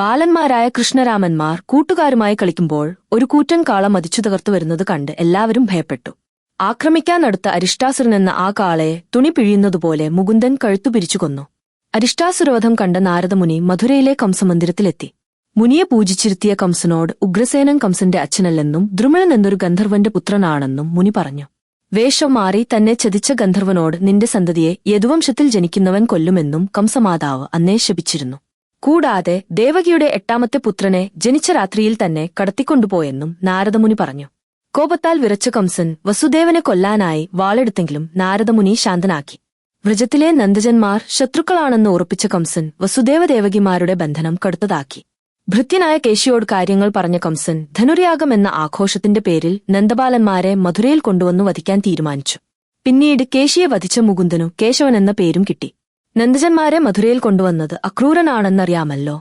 ബാലന്മാരായ കൃഷ്ണരാമന്മാർ കൂട്ടുകാരുമായി കളിക്കുമ്പോൾ ഒരു കൂറ്റൻ കാള മതിച്ചു തകർത്തു വരുന്നത് കണ്ട് എല്ലാവരും ഭയപ്പെട്ടു. ആക്രമിക്കാനടുത്ത അരിഷ്ടാസുരൻ എന്ന ആ കാളയെ തുണി പിഴിയുന്നതുപോലെ മുകുന്ദൻ കഴുത്തു പിരിച്ചു കൊന്നു. അരിഷ്ടാസുരവധം കണ്ട നാരദമുനി മധുരയിലെ കംസമന്ദിരത്തിലെത്തി. മുനിയെ പൂജിച്ചിരുത്തിയ കംസനോട് ഉഗ്രസേനൻ കംസന്റെ അച്ഛനല്ലെന്നും ദ്രുമണൻ എന്നൊരു ഗന്ധർവന്റെ പുത്രനാണെന്നും മുനി പറഞ്ഞു. വേഷം മാറി തന്നെ ചതിച്ച ഗന്ധർവനോട് നിന്റെ സന്തതിയെ യദുവംശത്തിൽ ജനിക്കുന്നവൻ കൊല്ലുമെന്നും കംസമാതാവ് അന്നേ ശപിച്ചിരുന്നു. കൂടാതെ ദേവകിയുടെ എട്ടാമത്തെ പുത്രനെ ജനിച്ച രാത്രിയിൽ തന്നെ കടത്തിക്കൊണ്ടുപോയെന്നും നാരദമുനി പറഞ്ഞു. കോപത്താൽ വിറച്ച കംസൻ വസുദേവനെ കൊല്ലാനായി വാളെടുത്തെങ്കിലും നാരദമുനി ശാന്തനാക്കി. വ്രജത്തിലെ നന്ദജന്മാർ ശത്രുക്കളാണെന്ന് ഉറപ്പിച്ച കംസൻ വസുദേവദേവകിമാരുടെ ബന്ധനം കടുത്തതാക്കി. ഭൃത്യനായ കേശിയോട് കാര്യങ്ങൾ പറഞ്ഞ കംസൻ ധനുര്യാഗം എന്ന ആഘോഷത്തിന്റെ പേരിൽ നന്ദബാലന്മാരെ മധുരയിൽ കൊണ്ടുവന്നു വധിക്കാൻ തീരുമാനിച്ചു. പിന്നീട് കേശിയെ വധിച്ച മുകുന്ദനു കേശവൻ എന്ന പേരും കിട്ടി. നന്ദജന്മാരെ മധുരയിൽ കൊണ്ടുവന്നത് അക്രൂരനാണെന്നറിയാമല്ലോ